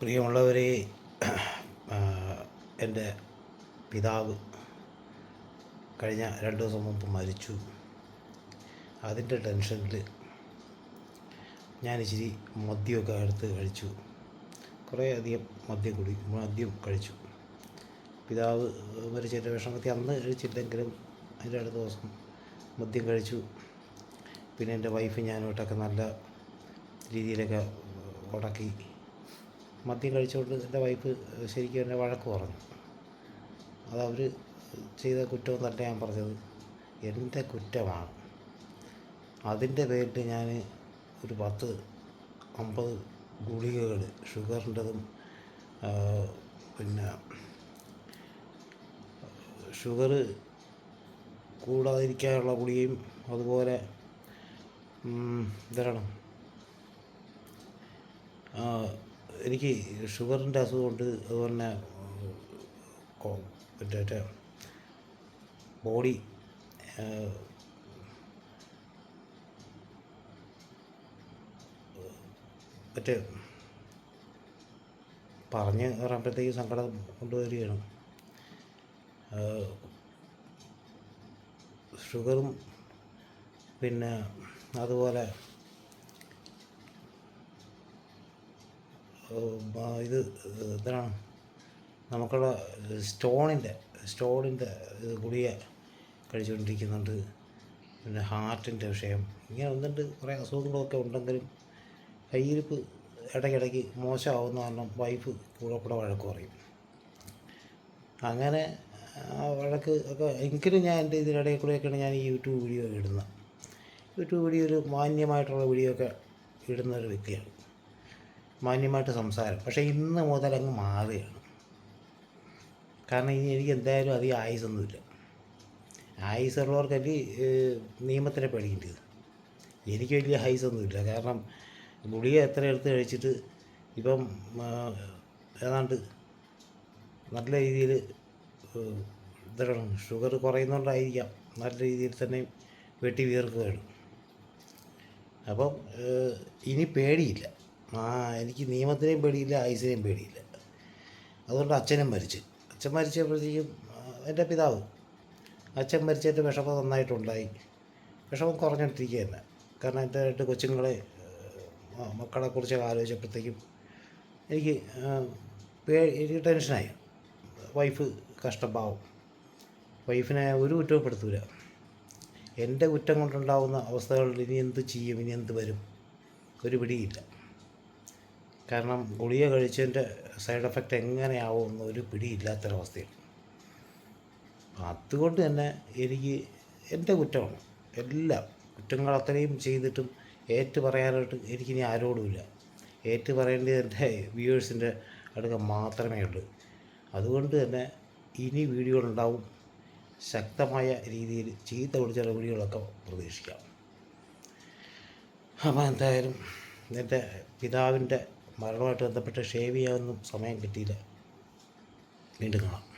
പ്രിയമുള്ളവരെ എന്റെ പിതാവ് കഴിഞ്ഞ രണ്ട് ദിവസം മുമ്പ് മരിച്ചു. അതിന്റെ ടെൻഷനിൽ ഞാൻ ഇച്ചിരി മദ്യമൊക്കെ എടുത്ത് കഴിച്ചു. കുറേ അധികം മദ്യം കുടി മദ്യം കഴിച്ചു. പിതാവ് മരിച്ചതിന്റെ വിഷമത്തിൽ അന്ന് കഴിച്ചില്ലെങ്കിലും അതിന്റെ അടുത്ത ദിവസം മദ്യം കഴിച്ചു. പിന്നെ എന്റെ വൈഫ് ഞാനുമായിട്ടൊക്കെ നല്ല രീതിയിലൊക്കെ ഉടക്കി മദ്യം കഴിച്ചുകൊണ്ട് എന്റെ വൈഫ് ശരിക്കും എന്നെ വഴക്ക് പറഞ്ഞു. അതവർ ചെയ്ത കുറ്റം തന്നെ ഞാൻ പറഞ്ഞത്. എന്റെ കുറ്റമാണ്. അതിന്റെ പേരിൽ ഞാൻ ഒരു പത്ത് അമ്പത് ഗുളികകൾ ഷുഗറിന്റെതും പിന്നെ ഷുഗർ കൂടാതിരിക്കാനുള്ള ഗുളികയും അതുപോലെ എന്താണ് എനിക്ക് ഷുഗറിന്റെ അസുഖമുണ്ട് അതുപോലെ തന്നെ ബോഡി മറ്റേ പറഞ്ഞ് പറയുമ്പോഴത്തേക്ക് സങ്കടം കൊണ്ടുവരികയാണ്. ഷുഗറും പിന്നെ അതുപോലെ ഇത് എന്താണ് നമുക്കുള്ള സ്റ്റോണിന്റെ സ്റ്റോണിന്റെ ഇത് ഗുളിക കഴിച്ചുകൊണ്ടിരിക്കുന്നുണ്ട്. പിന്നെ ഹാർട്ടിന്റെ വിഷയം. ഇങ്ങനെ ഒന്നുണ്ട് കുറേ അസുഖങ്ങളൊക്കെ ഉണ്ടെങ്കിലും കയ്യിരിപ്പ് ഇടയ്ക്കിടയ്ക്ക് മോശമാവുന്ന കാരണം വൈഫ് കൂടെ കൂടെ വഴക്ക് പറയും. അങ്ങനെ ആ വഴക്ക് ഒക്കെ എങ്കിലും ഞാൻ എന്റെ ഇതിനിടയിൽ കൂടെയൊക്കെയാണ് ഞാൻ ഈ യൂട്യൂബ് വീഡിയോ ഇടുന്നത്. യൂട്യൂബ് വീഡിയോ ഒരു മാന്യമായിട്ടുള്ള വീഡിയോ ഒക്കെ ഇടുന്ന ഒരു വ്യക്തിയാണ്. മാന്യമായിട്ട് സംസാരം. പക്ഷേ ഇന്ന് മുതൽ അങ്ങ് മാറുകയാണ്. കാരണം ഇനി എനിക്ക് എന്തായാലും അധികം ആയുസൊന്നുമില്ല. ആയുസുള്ളവർക്കല്ലേ നിയമത്തിനെ പേടിക്കേണ്ടത് എനിക്ക് വലിയ ഹൈസൊന്നുമില്ല കാരണം ഗുളിക എത്ര എടുത്ത് കഴിച്ചിട്ട് ഇപ്പം ഏതാണ്ട് നല്ല രീതിയിൽ ഇതാണ്. ഷുഗർ കുറയുന്നതുകൊണ്ടായിരിക്കാം നല്ല രീതിയിൽ തന്നെ വെട്ടി വീർക്കുകയാണ് അപ്പം ഇനി പേടിയില്ല. ആ എനിക്ക് നിയമത്തിനെയും പേടിയില്ല ആയുസിനെയും പേടിയില്ല. അതുകൊണ്ട് അച്ഛനും മരിച്ചു. അച്ഛൻ മരിച്ചപ്പോഴത്തേക്കും എന്റെ പിതാവ് അച്ഛൻ മരിച്ചതിന്റെ വിഷമം നന്നായിട്ടുണ്ടായി. വിഷമം കുറഞ്ഞിട്ടിരിക്കുക തന്നെ കാരണം എന്റെ രണ്ട് കൊച്ചുങ്ങളെ മക്കളെക്കുറിച്ചൊക്കെ ആലോചിച്ചപ്പോഴത്തേക്കും എനിക്ക് എനിക്ക് ടെൻഷനായി. വൈഫ് കഷ്ടപ്പാവും. വൈഫിനെ ഒരു കുറ്റവും പെടുത്തൂല. എന്റെ കുറ്റം കൊണ്ടുണ്ടാകുന്ന അവസ്ഥകളിൽ ഇനി എന്ത് ചെയ്യും? ഇനി എന്ത് വരും? ഒരു പിടിയില്ല. കാരണം ഗുളിക കഴിച്ചതിന്റെ സൈഡ് എഫക്റ്റ് എങ്ങനെയാവുമെന്ന് ഒരു പിടിയില്ലാത്തൊരവസ്ഥയാണ്. അതുകൊണ്ട് തന്നെ എനിക്ക് എന്റെ കുറ്റമാണ്. എല്ലാം കുറ്റങ്ങൾ അത്രയും ചെയ്തിട്ടും ഏറ്റു പറയാനായിട്ട് എനിക്കിനി ആരോടുമില്ല. ഏറ്റു പറയേണ്ടത് എന്റെ വ്യൂവേഴ്സിന്റെ അടുക്ക മാത്രമേ ഉള്ളൂ. അതുകൊണ്ട് തന്നെ ഇനി വീഡിയോകളുണ്ടാവും. ശക്തമായ രീതിയിൽ ചീത്ത കുടിച്ച വീഡിയോകളൊക്കെ പ്രതീക്ഷിക്കാം. അപ്പോൾ എന്തായാലും എന്റെ പിതാവിന്റെ മരണമായിട്ട് ബന്ധപ്പെട്ട് ഷേവ് ചെയ്യാനൊന്നും സമയം കിട്ടിയില്ല. വീണ്ടും കാണാം.